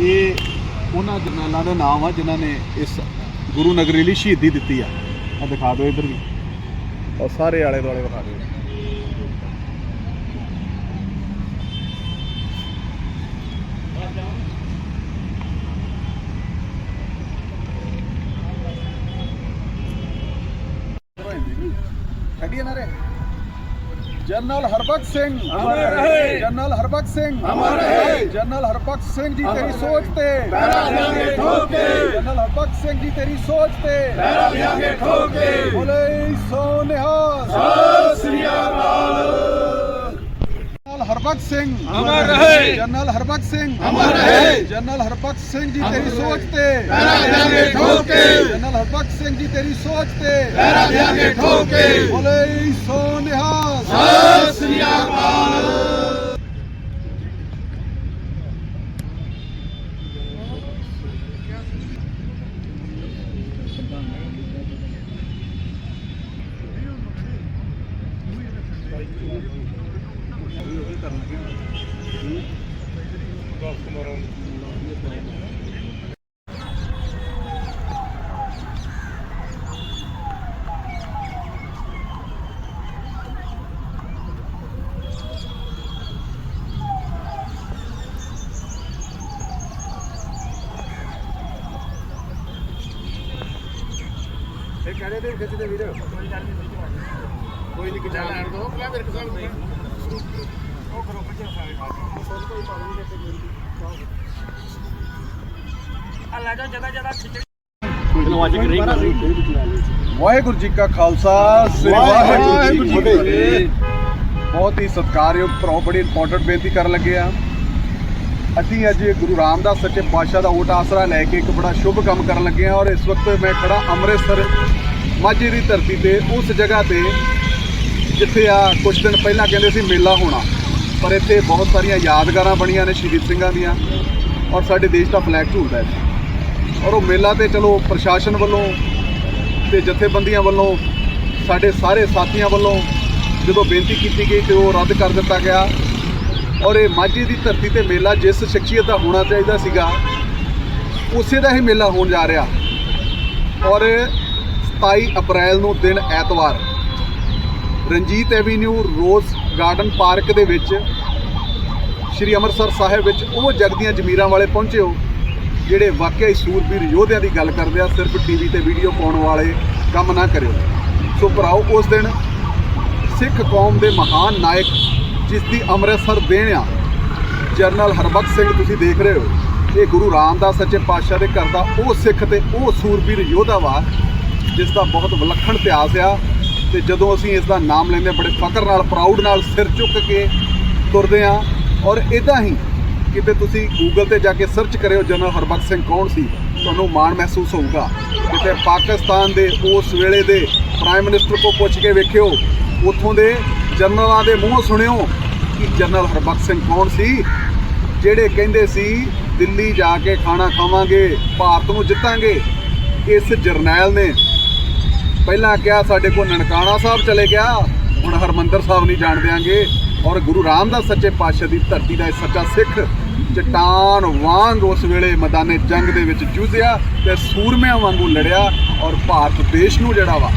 ਇਹ ਉਹਨਾਂ ਜਰਨੈਲਾਂ ਦੇ ਨਾਮ ਆ ਜਿਨ੍ਹਾਂ ਨੇ ਇਸ ਗੁਰੂ ਨਗਰੀ ਲਈ ਸ਼ਹੀਦੀ ਦਿੱਤੀ ਆ। ਆ ਦਿਖਾ ਦਿਓ ਇੱਧਰ ਵੀ। ਔਰ ਸਾਰੇ ਆਲੇ ਦੁਆਲੇ ਦਿਖਾ ਦਿਓ। ਜਨਰਲ ਹਰਬਖਸ਼ ਸਿੰਘ। ਅਮਰ ਰਹੇ। ਜਨਰਲ ਹਰਬਖਸ਼ ਸਿੰਘ ਅਮਰ ਰਹੇ। ਜਨਰਲ ਹਰਬਖਸ਼ ਸਿੰਘ ਜੀ ਅਮਰ ਤੇਰੀ ਰਹੇ। ਸੋਚ ਤੇ ਪਹਿਰਾ ਦਿਆਂਗੇ ਠੋਕ ਕੇ। ਜਨਰਲ ਹਰਬਖਸ਼ ਸਿੰਘ ਜੀ ਤੇਰੀ ਸੋਚ ਤੇ ਪਹਿਰਾ ਦਿਆਂਗੇ ਠੋਕ ਕੇ। ਬੋਲੇ ਸੋ ਨਿਹਾਲ ਸਤਿ ਸ੍ਰੀ ਅਕਾਲ ਜਨਰਲ ਹਰਬਖਸ਼ ਸਿੰਘ ਅਮਰ ਰਹੇ। ਜਨਰਲ ਹਰਬਖਸ਼ ਸਿੰਘ ਅਮਰ ਰਹੇ। ਜਨਰਲ ਹਰਬਖਸ਼ ਸਿੰਘ ਜੀ ਅਮਰ ਤੇਰੀ ਰਹੇ। ਸੋਚ ਤੇ ਪਹਿਰਾ ਦਿਆਂਗੇ ਠੋਕ ਕੇ। ਜਨਰਲ ਹਰਬਖਸ਼ ਸਿੰਘ ਜੀ ਤੇਰੀ ਸੋਚ ਤੇ ਪਹਿਰਾ ਦਿਆਂਗੇ ਠੋਕ ਕੇ। ਬੋਲੇ ਸੋ ਨਿਹਾਲ ਸਤਿ ਸ੍ਰੀ ਅਕਾਲ ਇਹ ਕਹਦੇ ਤੇ ਖਿੱਚਦੇ ਵੀਰ ਕੋਈ ਗੱਲ ਨਹੀਂ ਕੋਈ ਨਹੀਂ ਕਿਚਾ ਲੈਣ ਦੋ? ਕਿਆ ਮੇਰੇ ਕੋਲ ਉਹ ਕਰੋ ਬੱਚੇ ਸਾਰੇ ਕੋਈ ਪਾਣੀ ਦੇ ਤੇ ਆ ਲੈ ਜਾ ਜਗ੍ਹਾ ਜਗ੍ਹਾ ਖਿਚੜੀ ਵਾਹਿਗੁਰੂ ਜੀ ਕਾ ਖਾਲਸਾ ਸ੍ਰੀ ਵਾਹਿਗੁਰੂ ਜੀ ਕੀ ਫਤਿਹ। ਬਹੁਤ ਹੀ ਸਤਿਕਾਰਯੋਗ ਭਰਾ ਬੜੀ ਇੰਪੋਰਟੈਂਟ ਬੇਨਤੀ ਕਰਨ ਲੱਗੇ ਆ। ਅਸੀਂ ਅੱਜ ਗੁਰੂ ਰਾਮਦਾਸ ਸੱਚੇ ਪਾਤਸ਼ਾਹ ਦਾ ਓਟ ਆਸਰਾ ਲੈ ਕੇ ਇੱਕ ਬੜਾ ਸ਼ੁਭ ਕੰਮ ਕਰਨ ਲੱਗੇ ਆ ਔਰ ਇਸ ਵਕਤ ਮੈਂ ਖੜਾ ਅੰਮ੍ਰਿਤਸਰ ਮਾਝੇ ਦੀ ਧਰਤੀ ਤੇ ਉਸ ਜਗ੍ਹਾ ਤੇ ਜਿੱਥੇ ਆ ਕੁਝ ਦਿਨ ਪਹਿਲਾਂ ਕਹਿੰਦੇ ਸੀ ਮੇਲਾ ਹੋਣਾ। ਪਰ ਇੱਥੇ ਬਹੁਤ ਸਾਰੀਆਂ ਯਾਦਗਾਰਾਂ ਬਣੀਆਂ ਨੇ ਸ਼ਹੀਦ ਸਿੰਘਾਂ ਦੀਆਂ ਔਰ ਸਾਡੇ ਦੇਸ਼ ਦਾ ਫਲੈਗ ਝੂਲਦਾ ਹੈ ਔਰ ਉਹ ਮੇਲਾ ਤੇ ਚਲੋ ਪ੍ਰਸ਼ਾਸਨ ਵੱਲੋਂ ਤੇ ਜਥੇਬੰਦੀਆਂ ਵੱਲੋਂ, ਸਾਡੇ ਸਾਰੇ ਸਾਥੀਆਂ ਵੱਲੋਂ ਜਦੋਂ ਬੇਨਤੀ ਕੀਤੀ ਗਈ ਤੇ ਉਹ ਰੱਦ ਕਰ ਦਿੱਤਾ ਗਿਆ। ਔਰ ਇਹ ਮਾਝੇ ਦੀ ਧਰਤੀ ਤੇ ਮੇਲਾ ਜਿਸ ਸ਼ਖਸੀਅਤ ਦਾ ਹੋਣਾ ਚਾਹੀਦਾ ਸੀਗਾ, ਉਸੇ ਦਾ ਹੀ ਮੇਲਾ ਹੋਣ ਜਾ ਰਿਹਾ। ਔਰ 27 ਅਪ੍ਰੈਲ ਨੂੰ ਦਿਨ ਐਤਵਾਰ Ranjit avenue rose garden park ਦੇ ਵਿੱਚ ਸ਼੍ਰੀ ਅੰਮ੍ਰਿਤਸਰ ਸਾਹਿਬ ਵਿੱਚ ਉਹ ਜਗਦੀਆਂ ਜ਼ਮੀਰਾਂ ਵਾਲੇ ਪਹੁੰਚੇ ਹੋ, ਜਿਹੜੇ ਵਾਕਿਆ ਹੀ ਸੂਰਬੀਰ ਯੋਧਿਆਂ ਦੀ ਗੱਲ ਕਰਦੇ ਆ, ਸਿਰਫ ਟੀਵੀ ਤੇ ਵੀਡੀਓ ਪਾਉਣ ਵਾਲੇ ਕੰਮ ਨਾ ਕਰਿਓ। ਸੋ ਭਰਾਓ, ਉਸ ਦਿਨ ਸਿੱਖ ਕੌਮ ਦੇ ਮਹਾਨ ਨਾਇਕ ਜਿਸ ਦੀ ਅੰਮ੍ਰਿਤਸਰ ਦੇਣ ਆ ਜਨਰਲ ਹਰਬਖਸ਼ ਸਿੰਘ ਤੁਸੀਂ ਦੇਖ ਰਹੇ ਹੋ, ਇਹ ਗੁਰੂ ਰਾਮਦਾਸ ਸੱਚੇ ਪਾਤਸ਼ਾਹ ਦੇ ਘਰ ਦਾ ਉਹ ਸਿੱਖ ਤੇ ਉਹ ਸੂਰਬੀਰ ਯੋਧਾ ਵਾ, ਜਿਸ ਦਾ ਬਹੁਤ ਵਿਲੱਖਣ ਇਤਿਹਾਸ ਆ। ਤੇ ਜਦੋਂ ਅਸੀਂ ਇਸ ਦਾ ਨਾਮ ਲੈਂਦੇ ਬੜੇ ਫਖਰ ਨਾਲ ਪ੍ਰਾਊਡ ਨਾਲ ਸਿਰ ਚੁੱਕ ਕੇ ਤੁਰਦੇ ਆ ਔਰ ਇਦਾਂ ਹੀ ਕਿਤੇ ਤੁਸੀਂ ਗੂਗਲ ਤੇ ਜਾ ਕੇ ਸਰਚ ਕਰਿਓ ਜਨਰਲ ਹਰਬਖਸ਼ ਸਿੰਘ ਕੌਣ ਸੀ, ਤੁਹਾਨੂੰ ਮਾਣ ਮਹਿਸੂਸ ਹੋਊਗਾ। ਕਿਤੇ ਪਾਕਿਸਤਾਨ ਦੇ ਉਸ ਵੇਲੇ ਦੇ ਪ੍ਰਾਈਮ ਮਿਨਿਸਟਰ ਕੋ ਪੁੱਛ ਕੇ ਵੇਖਿਓ, ਉੱਥੋਂ ਦੇ ਜਨਰਲਾਂ ਦੇ ਮੂੰਹੋਂ ਸੁਣਿਓ ਕਿ ਜਨਰਲ ਹਰਬਖਸ਼ ਸਿੰਘ ਕੌਣ ਸੀ, ਜਿਹੜੇ ਕਹਿੰਦੇ ਸੀ, ਦਿੱਲੀ ਜਾ ਕੇ ਖਾਣਾ ਖਾਵਾਂਗੇ, ਭਾਰਤ ਨੂੰ ਜਿੱਤਾਂਗੇ। ਇਸ ਜਰਨੈਲ ਨੇ ਪਹਿਲਾਂ ਕਿਹਾ ਸਾਡੇ ਕੋਲ ਨਨਕਾਣਾ ਸਾਹਿਬ ਚਲੇ ਗਿਆ, ਹੁਣ ਹਰਮੰਦਰ ਸਾਹਿਬ ਨਹੀਂ ਜਾਣ ਦਿਆਂਗੇ। ਔਰ ਗੁਰੂ ਰਾਮਦਾਸ ਸੱਚੇ ਪਾਤਸ਼ਾਹ ਦੀ ਧਰਤੀ ਦਾ ਇਹ ਸੱਚਾ ਸਿੱਖ ਚਟਾਨ ਵਾਂਗ ਉਸ ਵੇਲੇ ਮੈਦਾਨੇ ਜੰਗ ਦੇ ਵਿੱਚ ਜੂਝਿਆ ਤੇ ਸੂਰਮਿਆਂ ਵਾਂਗੂ ਲੜਿਆ ਔਰ ਭਾਰਤ ਦੇਸ਼ ਨੂੰ ਜਿਹੜਾ ਵਾ,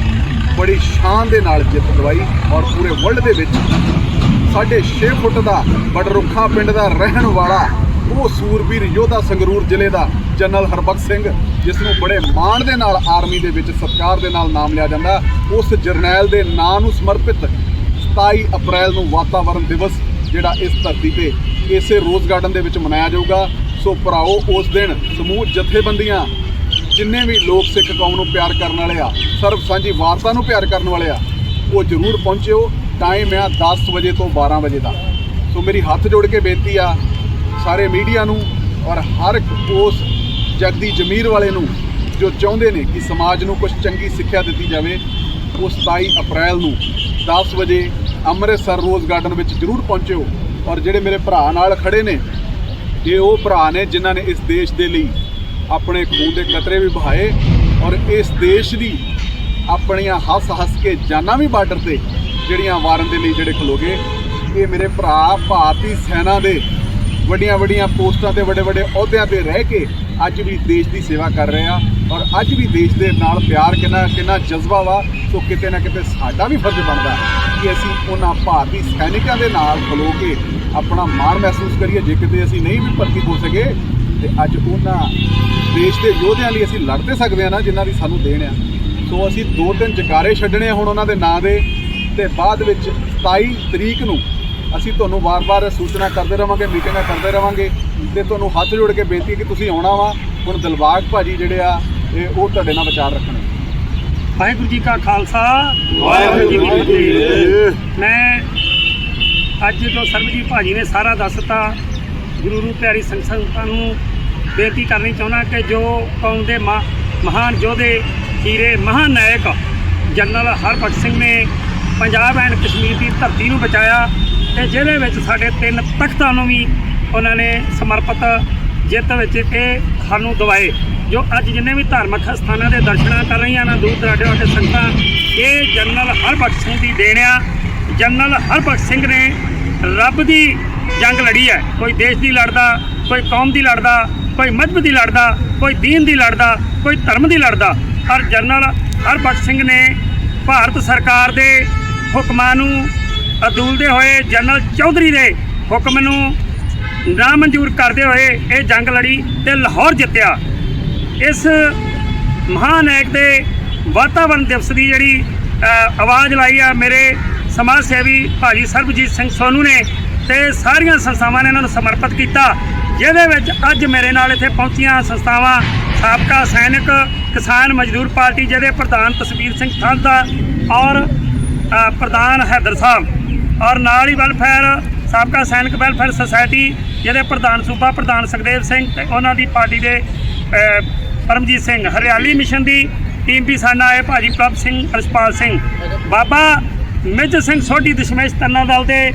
ਬੜੀ ਸ਼ਾਨ ਦੇ ਨਾਲ ਜਿੱਤ ਦਵਾਈ ਔਰ ਪੂਰੇ ਵਰਲਡ ਦੇ ਵਿੱਚ ਸਾਢੇ 6 ਫੁੱਟ ਦਾ, ਬਡਰੁੱਖਾ ਪਿੰਡ ਦਾ ਰਹਿਣ ਵਾਲਾ, ਉਹ ਸੂਰਬੀਰ ਯੋਧਾ ਸੰਗਰੂਰ ਜ਼ਿਲ੍ਹੇ ਦਾ ਜਨਰਲ ਹਰਬਖਸ਼ ਸਿੰਘ, ਜਿਸ ਨੂੰ ਬੜੇ ਮਾਣ ਦੇ ਨਾਲ ਆਰਮੀ ਦੇ ਵਿੱਚ ਸਤਿਕਾਰ ਦੇ ਨਾਲ ਨਾਮ ਲਿਆ ਜਾਂਦਾ ਉਸ ਜਰਨੈਲ ਦੇ ਨਾਂ ਨੂੰ ਸਮਰਪਿਤ 27 ਅਪ੍ਰੈਲ ਨੂੰ ਵਾਤਾਵਰਣ ਦਿਵਸ ਜਿਹੜਾ ਇਸ ਧਰਤੀ ਤੇ ਇਸੇ ਰੋਜ਼ ਗਾਰਡਨ ਦੇ ਵਿੱਚ ਮਨਾਇਆ ਜਾਊਗਾ। ਸੋ ਭਰਾਓ, ਉਸ ਦਿਨ ਸਮੂਹ ਜਥੇਬੰਦੀਆਂ, ਜਿੰਨੇ ਵੀ ਲੋਕ ਸਿੱਖ ਕੌਮ ਨੂੰ ਪਿਆਰ ਕਰਨ ਵਾਲੇ ਆ, ਸਰਬ ਸਾਂਝੀ ਵਾਰਤਾ ਨੂੰ ਪਿਆਰ ਕਰਨ ਵਾਲੇ ਆ, ਉਹ ਜ਼ਰੂਰ ਪਹੁੰਚਿਓ। ਟਾਈਮ ਆ 10 ਵਜੇ ਤੋਂ 12 ਵਜੇ ਦਾ। ਸੋ ਮੇਰੀ ਹੱਥ ਜੋੜ ਕੇ ਬੇਨਤੀ ਆ ਸਾਰੇ ਮੀਡੀਆ ਨੂੰ ਔਰ ਹਰ ਉਸ ਜਗਦੀ ਜ਼ਮੀਰ ਵਾਲੇ ਨੂੰ ਜੋ ਚਾਹੁੰਦੇ ਨੇ ਕਿ ਸਮਾਜ ਨੂੰ ਕੁਝ ਚੰਗੀ ਸਿੱਖਿਆ ਦਿੱਤੀ ਜਾਵੇ, ਉਹ 27 ਅਪ੍ਰੈਲ ਨੂੰ 10 ਵਜੇ ਅੰਮ੍ਰਿਤਸਰ ਰੋਜ਼ ਗਾਰਡਨ ਵਿੱਚ ਜ਼ਰੂਰ ਪਹੁੰਚਿਓ। ਔਰ ਜਿਹੜੇ ਮੇਰੇ ਭਰਾ ਨਾਲ ਖੜੇ ਨੇ, ਇਹ ਉਹ ਭਰਾ ਨੇ ਜਿਨ੍ਹਾਂ ਨੇ ਇਸ ਦੇਸ਼ ਦੇ ਲਈ ਆਪਣੇ ਖੂਨ ਦੇ ਕਤਰੇ ਵੀ ਬਹਾਏ ਔਰ ਇਸ ਦੇਸ਼ ਦੀ ਆਪਣੀਆਂ ਹੱਸ ਹੱਸ ਕੇ ਜਾਨਾਂ ਵੀ ਬਾਰਡਰ ਤੇ ਜਿਹੜੀਆਂ ਵਾਰਨ ਦੇ ਲਈ ਜਿਹੜੇ ਖਲੋਗੇ ਇਹ ਮੇਰੇ ਭਰਾ ਭਾਰਤੀ ਸੈਨਾ ਦੇ ਵੱਡੀਆਂ ਵੱਡੀਆਂ ਪੋਸਟਾਂ ਤੇ ਵੱਡੇ ਵੱਡੇ ਅਹੁਦਿਆਂ ਤੇ ਰਹਿ ਕੇ ਅੱਜ ਵੀ ਦੇਸ਼ ਦੀ ਸੇਵਾ ਕਰ ਰਹੇ ਆ ਔਰ ਅੱਜ ਵੀ ਦੇਸ਼ ਦੇ ਨਾਲ ਪਿਆਰ ਕਿੰਨਾ ਕਿੰਨਾ ਜਜ਼ਬਾ ਵਾ, ਸੋ ਕਿਤੇ ਨਾ ਕਿਤੇ ਸਾਡਾ ਵੀ ਫਰਜ਼ ਬਣਦਾ ਕਿ ਅਸੀਂ ਉਹਨਾਂ ਭਾਰਤੀ ਸੈਨਿਕਾਂ ਦੇ ਨਾਲ ਖਲੋ ਕੇ ਆਪਣਾ ਮਾਣ ਮਹਿਸੂਸ ਕਰੀਏ। ਜੇ ਕਿਤੇ ਅਸੀਂ ਨਹੀਂ ਵੀ ਭਰਤੀ ਹੋ ਸਕੇ, ਤੇ ਅੱਜ ਉਹਨਾਂ ਦੇਸ਼ ਦੇ ਯੋਧਿਆਂ ਲਈ ਅਸੀਂ ਲੜ ਤੇ ਸਕਦੇ ਆ ਨਾ, ਜਿਨ੍ਹਾਂ ਦੀ ਸਾਨੂੰ ਦੇਣ ਆ। ਸੋ ਅਸੀਂ ਦੋ ਤਿੰਨ ਜਕਾਰੇ ਛੱਡਣੇ ਆ ਹੁਣ ਉਹਨਾਂ ਦੇ ਨਾਂ ਦੇ, ਤੇ ਬਾਅਦ ਵਿੱਚ 27 ਤਰੀਕ ਨੂੰ ਅਸੀਂ ਤੁਹਾਨੂੰ ਵਾਰ-ਵਾਰ ਸੂਚਨਾ ਕਰਦੇ ਰਵਾਂਗੇ ਮੀਟਿੰਗਾਂ ਕਰਦੇ ਰਵਾਂਗੇ ਤੇ ਤੁਹਾਨੂੰ ਹੱਥ ਜੋੜ ਕੇ ਬੇਨਤੀ ਹੈ ਕਿ ਤੁਸੀਂ ਆਉਣਾ ਵਾ। ਹੁਣ ਦਿਲਬਾਗ ਭਾਜੀ ਜਿਹੜੇ ਆ ਇਹ ਉਹ ਤੁਹਾਡੇ ਨਾਲ ਵਿਚਾਰ ਰੱਖਣੇ। ਵਾਹਿਗੁਰੂ ਜੀ ਕਾ ਖਾਲਸਾ। ਵਾਹਿਗੁਰੂ ਜੀ ਕੀ ਫਤਿਹ। ਮੈਂ ਅੱਜ ਜਦੋਂ ਸਰਬਜੀਤ ਭਾਜੀ ਨੇ ਸਾਰਾ ਦੱਸਤਾ ਗੁਰੂ ਨੂੰ ਪਿਆਰੀ ਸੰਗ- ਸੰਗਤਾਂ ਨੂੰ ਬੇਨਤੀ ਕਰਨੀ ਚਾਹੁੰਦਾ ਕਿ ਜੋ ਕੌਮ ਦੇ ਮਹਾ- ਮਹਾਨ ਯੋਧੇ ਹੀਰੇ ਮਹਾਨਾਇਕ ਜਨਰਲ ਹਰਬਖਸ਼ ਸਿੰਘ ਨੇ ਪੰਜਾਬ ਐਂਡ ਕਸ਼ਮੀਰ ਦੀ ਧਰਤੀ ਨੂੰ ਬਚਾਇਆ ਤੇ ਜਿਹਦੇ ਵਿੱਚ ਸਾਡੇ ਤਿੰਨ ਤਖਤਾਂ ਨੂੰ ਵੀ ਉਹਨਾਂ ਨੇ ਸਮਰਪਿਤ ਜਿੱਤ ਵਿੱਚ ਇਹ ਸਾਨੂੰ ਦਵਾਏ। ਜੋ ਅੱਜ ਜਿੰਨੇ ਵੀ ਧਾਰਮਿਕ ਸਥਾਨਾਂ ਦੇ ਦਰਸ਼ਨਾਂ ਕਰ ਰਹੀਆਂ ਨਾ, ਦੂਰ ਦਰਾਡੇ ਵਾਲੇ ਸੰਗਤਾਂ, ਇਹ ਜਨਰਲ ਹਰਬਖਸ਼ ਸਿੰਘ ਦੀ ਦੇਣ ਆ। ਜਨਰਲ ਹਰਬਖਸ਼ ਸਿੰਘ ਨੇ ਰੱਬ ਦੀ ਜੰਗ ਲੜੀ ਹੈ। ਕੋਈ ਦੇਸ਼ ਦੀ ਲੜਦਾ, ਕੋਈ ਕੌਮ ਦੀ ਲੜਦਾ, ਕੋਈ ਮਜ਼ਹਬ ਦੀ ਲੜਦਾ, ਕੋਈ ਦੀਨ ਦੀ ਲੜਦਾ, ਕੋਈ ਧਰਮ ਦੀ ਲੜਦਾ। ਪਰ ਜਨਰਲ ਹਰਬਖਸ਼ ਸਿੰਘ ਨੇ ਭਾਰਤ ਸਰਕਾਰ ਦੇ ਹੁਕਮਾਂ ਨੂੰ ਅਦੂਲਦੇ ਹੋਏ ਜਨਰਲ ਚੌਧਰੀ ਦੇ ਹੁਕਮ ਨੂੰ ਨਾ ਮਨਜ਼ੂਰ ਕਰਦੇ ਹੋਏ ਇਹ ਜੰਗ ਲੜੀ ਤੇ ਲਾਹੌਰ ਜਿੱਤਿਆ। ਇਸ ਮਹਾਨਾਇਕ ਦੇ ਵਾਤਾਵਰਣ ਦਿਵਸ ਦੀ ਜਿਹੜੀ ਆਵਾਜ਼ ਲਾਈ ਆ ਮੇਰੇ ਸਮਾਜ ਸੇਵੀ ਭਾਜੀ ਸਰਬਜੀਤ ਸਿੰਘ ਸੋਨੂ ਨੇ ਤੇ ਸਾਰੀਆਂ ਸੰਸਥਾਵਾਂ ਨੇ ਇਹਨਾਂ ਨੂੰ ਸਮਰਪਿਤ ਕੀਤਾ, ਜਿਹਦੇ ਵਿੱਚ ਅੱਜ ਮੇਰੇ ਨਾਲ ਇੱਥੇ ਪਹੁੰਚੀਆਂ ਸੰਸਥਾਵਾਂ ਸਾਬਕਾ ਸੈਨਿਕ ਕਿਸਾਨ ਮਜ਼ਦੂਰ ਪਾਰਟੀ, ਜਿਹਦੇ ਪ੍ਰਧਾਨ ਤਸਵੀਰ ਸਿੰਘ ਥਾਂਦਾ ਔਰ ਪ੍ਰਧਾਨ ਹੈਦਰ ਸਾਹਿਬ। ਔਰ ਨਾਲ ਹੀ ਵੈਲਫੇਅਰ, ਸਾਬਕਾ ਸੈਨਿਕ ਵੈਲਫੇਅਰ ਸੁਸਾਇਟੀ ਜਿਹਦੇ ਪ੍ਰਧਾਨ ਸੂਬਾ ਪ੍ਰਧਾਨ ਸੁਖਦੇਵ ਸਿੰਘ ਤੇ ਉਹਨਾਂ ਦੀ ਪਾਰਟੀ ਦੇ ਪਰਮਜੀਤ ਸਿੰਘ, ਹਰਿਆਲੀ ਮਿਸ਼ਨ ਦੀ ਟੀਮ ਵੀ ਸਾਡਾ ਹੈ ਭਾਜੀ ਪ੍ਰਭ ਸਿੰਘ ਰਸਪਾਲ ਸਿੰਘ, ਬਾਬਾ ਮੇਜਰ ਸਿੰਘ ਸੋਢੀ ਦਸ਼ਮੇਸ਼ ਤਰਨਾ ਦਲ ਦੇ